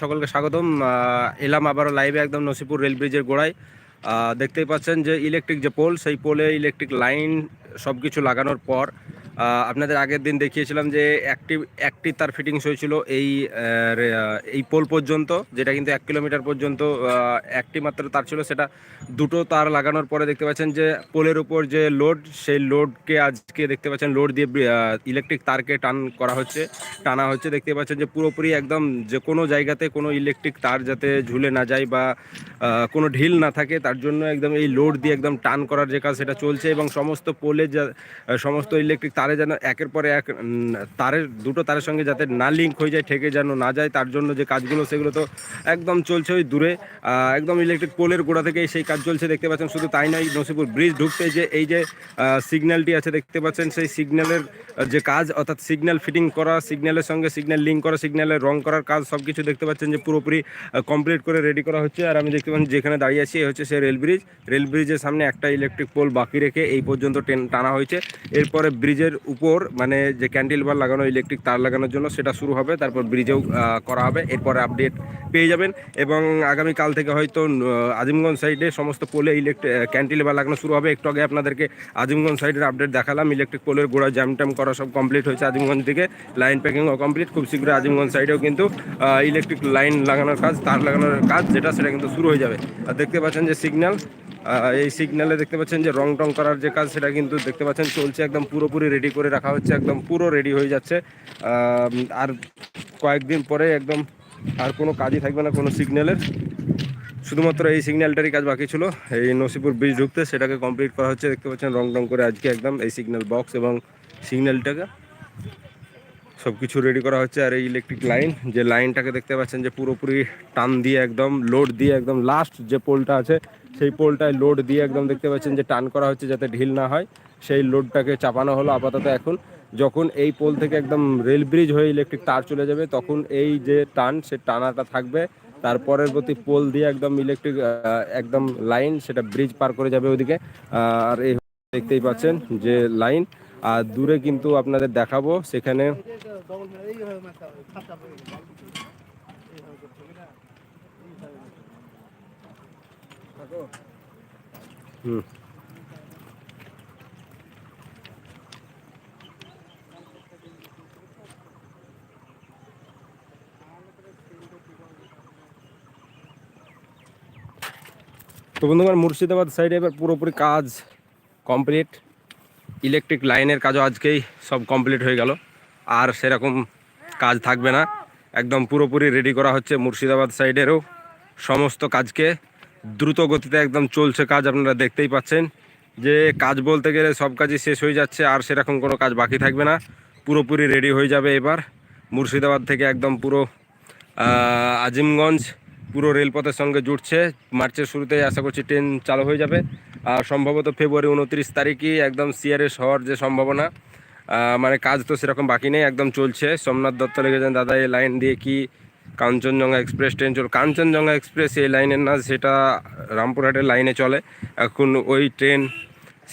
সকলকে স্বাগতম। এলাম আবারও লাইভে একদম নসিপুর রেল ব্রিজের গোড়ায়। দেখতেই পাচ্ছেন যে ইলেকট্রিক যে পোল সেই পোলে ইলেকট্রিক লাইন সব কিছু লাগানোর পর আপনাদের আগের দিন দেখিয়েছিলাম যে একটি একটি তার ফিটিংস হয়েছিল এই এই পোল পর্যন্ত, যেটা কিন্তু এক কিলোমিটার পর্যন্ত একটি মাত্র তার ছিল। সেটা দুটো তার লাগানোর পরে দেখতে পাচ্ছেন যে পোলের উপর যে লোড, সেই লোডকে আজকে দেখতে পাচ্ছেন লোড দিয়ে ইলেকট্রিক তারকে টান করা হচ্ছে, টানা হচ্ছে। দেখতে পাচ্ছেন যে পুরোপুরি একদম যে কোনো জায়গাতে কোনো ইলেকট্রিক তার যাতে ঝুলে না যায় বা কোনো ঢিল না থাকে, তার জন্য একদম এই লোড দিয়ে একদম টান করার যে কাজ সেটা চলছে এবং সমস্ত পোলে যা সমস্ত ইলেকট্রিক তারে যেন একের পরে এক তারের দুটো তারের সঙ্গে যাতে না লিঙ্ক হয়ে যায়, ঠেকে যেন না যায়, তার জন্য যে কাজগুলো, সেগুলো তো একদম চলছে ওই দূরে। একদম ইলেকট্রিক পোলের গোড়া থেকে সেই কাজ চলছে, দেখতে পাচ্ছেন, শুধু তাই নয়, নসিপুর ব্রিজ ঢুকতে যে এই যে সিগন্যালটি আছে, দেখতে পাচ্ছেন, সেই সিগন্যালের যে কাজ, অর্থাৎ সিগন্যাল ফিটিং করা সিগন্যালের সঙ্গে সিগন্যাল লিঙ্ক করা সিগন্যালের রং করার কাজ সব কিছু দেখতে পাচ্ছেন যে পুরোপুরি কমপ্লিট করে রেডি করা হচ্ছে। আর আমি দেখতে পাচ্ছি, যেখানে দাঁড়িয়ে আছি হচ্ছে সে রেল ব্রিজ রেল ব্রিজের সামনে একটা ইলেকট্রিক পোল বাকি রেখে এই পর্যন্ত টানা হয়েছে। এরপরে ব্রিজের উপর মানে যে ক্যান্ডেল বার লাগানো ইলেকট্রিক তার লাগানোর জন্য সেটা শুরু হবে, তারপর ব্রিজেও করা হবে, এরপরে আপডেট পেয়ে যাবেন। এবং আগামী কাল থেকে হয়তো আজিমগঞ্জ সাইডে সমস্ত পোলে ইলেকট্রিক ক্যান্টিলবার লাগানো শুরু হবে। একটু আগে আপনাদেরকে আজিমগঞ্জ সাইডের আপডেট দেখালাম। ইলেকট্রিক পোলের গোড়া জ্যাম ট্যাম করা সব কমপ্লিট হয়েছে আজিমগঞ্জ থেকে। লাইন প্যাকিংও কমপ্লিট খুব শীঘ্রই আজিমগঞ্জ সাইডেও কিন্তু ইলেকট্রিক লাইন লাগানোর কাজ, তার লাগানোর কাজ, যেটা সেটা কিন্তু শুরু হয়ে যাবে। আর দেখতে পাচ্ছেন যে সিগন্যাল এই সিগন্যালে দেখতে পাচ্ছেন যে রং টং করার যে কাজ, সেটা কিন্তু দেখতে পাচ্ছেন চলছে একদম পুরোপুরি রেডি করে রাখা হচ্ছে, একদম পুরো রেডি হয়ে যাচ্ছে। আর কয়েকদিন পরে একদম আর কোনো কাজই থাকবে না কোনো সিগন্যালের শুধুমাত্র এই সিগন্যালটারই কাজ বাকি ছিল। এই নসিপুর ব্রিজ ঢুকতে সেটাকে কমপ্লিট করা হচ্ছে। দেখতে পাচ্ছেন রং টং করে আজকে একদম এই সিগন্যাল বক্স এবং সিগন্যালটাকে সব কিছু রেডি করা হচ্ছে আর এই ইলেকট্রিক লাইন যে লাইনটাকে দেখতে পাচ্ছেন যে পুরোপুরি টান দিয়ে একদম লোড দিয়ে একদম লাস্ট যে পোলটা আছে সেই পোলটায় লোড দিয়ে একদম দেখতে পাচ্ছেন যে টান করা হচ্ছে যাতে ঢিল না হয়। সেই লোডটাকে চাপানো হলো আপাতত এখন। যখন এই পোল থেকে একদম রেল ব্রিজ হয়ে ইলেকট্রিক তার চলে যাবে তখন এই যে টান সে টানাটা থাকবে। তার পরবর্তী পোল দিয়ে একদম ইলেকট্রিক একদম লাইন সেটা ব্রিজ পার করে যাবে ওইদিকে। আহ, আর এই দেখতেই পাচ্ছেন যে লাইন আর দূরে কিন্তু আপনাদের দেখাবো, সেখানে হুম। তো বন্ধুগণ, মুর্শিদাবাদ সাইডে এবার পুরোপুরি কাজ কমপ্লিট ইলেকট্রিক লাইনের কাজও আজকেই সব কমপ্লিট হয়ে গেল। আর সেরকম কাজ থাকবে না। একদম পুরোপুরি রেডি করা হচ্ছে মুর্শিদাবাদ সাইডেরও সমস্ত কাজকে দ্রুত গতিতে একদম চলছে কাজ আপনারা দেখতেই পাচ্ছেন। যে কাজ বলতে গেলে সব কাজই শেষ হয়ে যাচ্ছে, আর সেরকম কোনো কাজ বাকি থাকবে না। পুরোপুরি রেডি হয়ে যাবে এবার। মুর্শিদাবাদ থেকে একদম পুরো আজিমগঞ্জ পুরো রেলপথের সঙ্গে জুটছে। মার্চের শুরুতেই আশা করছি ট্রেন চালু হয়ে যাবে। সম্ভবত ফেব্রুয়ারি উনত্রিশ তারিখই একদম সিআরএস হওয়ার যে সম্ভাবনা। মানে কাজ তো সেরকম বাকি নেই, একদম চলছে। সোমনাথ দত্ত লেগেছেন দাদা, এই লাইন দিয়ে কি কাঞ্চনজঙ্ঘা এক্সপ্রেস ট্রেন চল কাঞ্চনজঙ্ঘা এক্সপ্রেস এই লাইনের না, সেটা রামপুরহাটের লাইনে চলে। এখন ওই ট্রেন,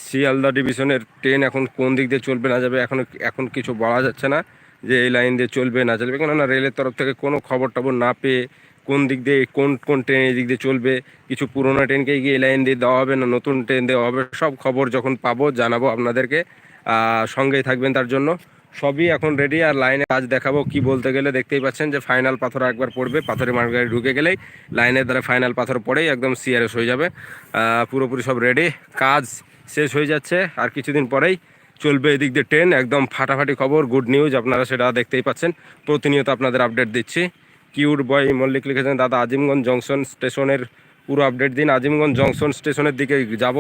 শিয়ালদা ডিভিশনের ট্রেন এখন কোন দিক দিয়ে চলবে না যাবে, এখন এখন কিছু বলা যাচ্ছে না যে এই লাইন দিয়ে চলবে না চলবে। কেননা রেলের তরফ থেকে কোনো খবর টবর না পেয়ে কোন দিক দিয়ে, কোন কোন ট্রেন এই দিক দিয়ে চলবে, কিছু পুরোনো ট্রেনকে গিয়ে লাইন দিয়ে দেওয়া হবে না, নতুন ট্রেন দেওয়া হবে, সব খবর যখন পাবো, জানাব আপনাদেরকে সঙ্গেই থাকবেন তার জন্য। সবই এখন রেডি আর লাইনে কাজ দেখাবো কি বলতে গেলে, দেখতেই পাচ্ছেন যে ফাইনাল পাথর একবার পড়বে, পাথরের মার্গায় ঢুকে গেলেই লাইনের দ্বারা ফাইনাল পাথর পড়েই একদম সিআরএস হয়ে যাবে। পুরোপুরি সব রেডি কাজ শেষ হয়ে যাচ্ছে, আর কিছুদিন পরেই চলবে এদিক দিয়ে ট্রেন একদম ফাটাফাটি খবর গুড নিউজ আপনারা সেটা দেখতেই পাচ্ছেন। প্রতিনিয়ত আপনাদের আপডেট দিচ্ছি। কিউট বয় মল্লিক লিখেছেন, দাদা, আজিমগঞ্জ জংশন স্টেশনের পুরো আপডেট দিন। আজিমগঞ্জ জংশন স্টেশনের দিকে যাব।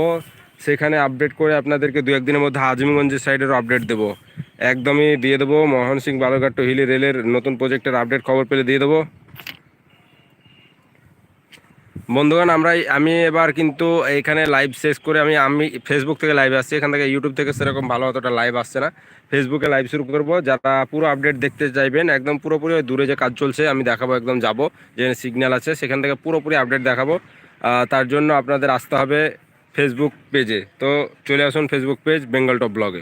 সেখানে আপডেট করে আপনাদেরকে দু একদিনের মধ্যে আজিমগঞ্জের সাইডেরও আপডেট দেবো। একদমই দিয়ে দেবো। মোহন সিং বালুরঘাট টু হিলি রেলের নতুন প্রজেক্টের আপডেট খবর পেলে দিয়ে দেবো। বন্ধুগণ আমরা আমি এবার কিন্তু এখানে লাইভ শেষ করে আমি আমি ফেসবুক থেকে লাইভ আসছি। এখান থেকে ইউটিউব থেকে সেরকম ভালো অতটা লাইভ আসছে না। ফেসবুকে লাইভ শুরু করব। যারা পুরো আপডেট দেখতে চাইবেন, একদম পুরোপুরি দূরে যে কাজ চলছে, আমি দেখাবো, একদম যাব। যেখানে সিগন্যাল আছে, সেখান থেকে পুরোপুরি আপডেট দেখাবো। তার জন্য আপনাদের আসতে হবে ফেসবুক পেজে তো চলে আসুন ফেসবুক পেজ বেঙ্গল টপ ব্লগে